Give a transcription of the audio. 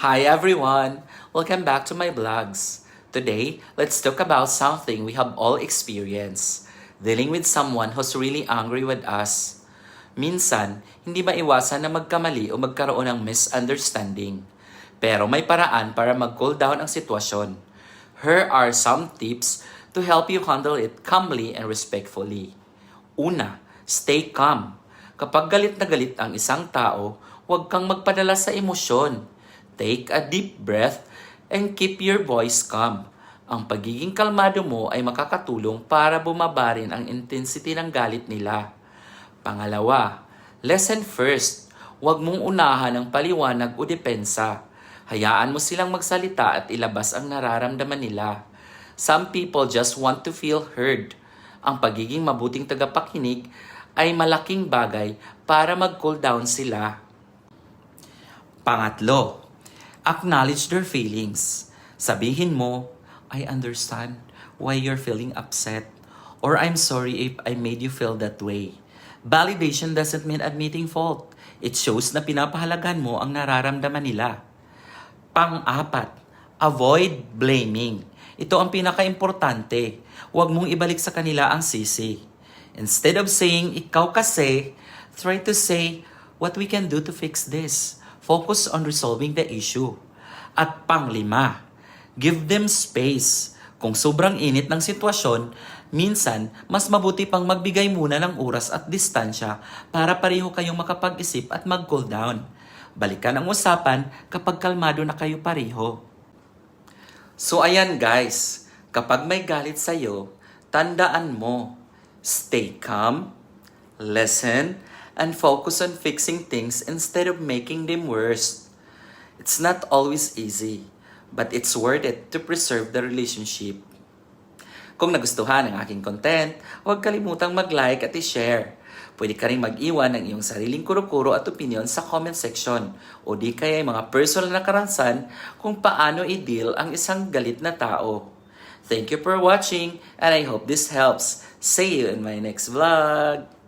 Hi everyone! Welcome back to my vlogs. Today, let's talk about something we have all experienced. Dealing with someone who's really angry with us. Minsan, hindi maiwasan na magkamali o magkaroon ng misunderstanding. Pero may paraan para mag-cool down ang sitwasyon. Here are some tips to help you handle it calmly and respectfully. Una, stay calm. Kapag galit na galit ang isang tao, huwag kang magpadala sa emosyon. Take a deep breath and keep your voice calm. Ang pagiging kalmado mo ay makakatulong para bumaba rin ang intensity ng galit nila. Pangalawa, listen first. Huwag mong unahan ang paliwanag o depensa. Hayaan mo silang magsalita at ilabas ang nararamdaman nila. Some people just want to feel heard. Ang pagiging mabuting tagapakinig ay malaking bagay para mag-cool down sila. Pangatlo, acknowledge their feelings. Sabihin mo, I understand why you're feeling upset. Or I'm sorry if I made you feel that way. Validation doesn't mean admitting fault. It shows na pinapahalagan mo ang nararamdaman nila. Pang-apat, avoid blaming. Ito ang pinaka-importante. Huwag mong ibalik sa kanila ang sisi. Instead of saying, ikaw kasi, try to say, what we can do to fix this. Focus on resolving the issue. At panglima, give them space. Kung sobrang init ng sitwasyon, minsan, mas mabuti pang magbigay muna ng oras at distansya para pareho kayong makapag-isip at mag-cool down. Balikan ang usapan kapag kalmado na kayo pareho. So ayan guys, kapag may galit sa'yo, tandaan mo, stay calm, listen, and focus on fixing things instead of making them worse. It's not always easy, but it's worth it to preserve the relationship. Kung nagustuhan ang aking content, huwag kalimutang mag-like at i-share. Pwede ka rin mag-iwan ng iyong sariling kuro-kuro at opinion sa comment section o di kaya mga personal na karansan kung paano i-deal ang isang galit na tao. Thank you for watching and I hope this helps. See you in my next vlog!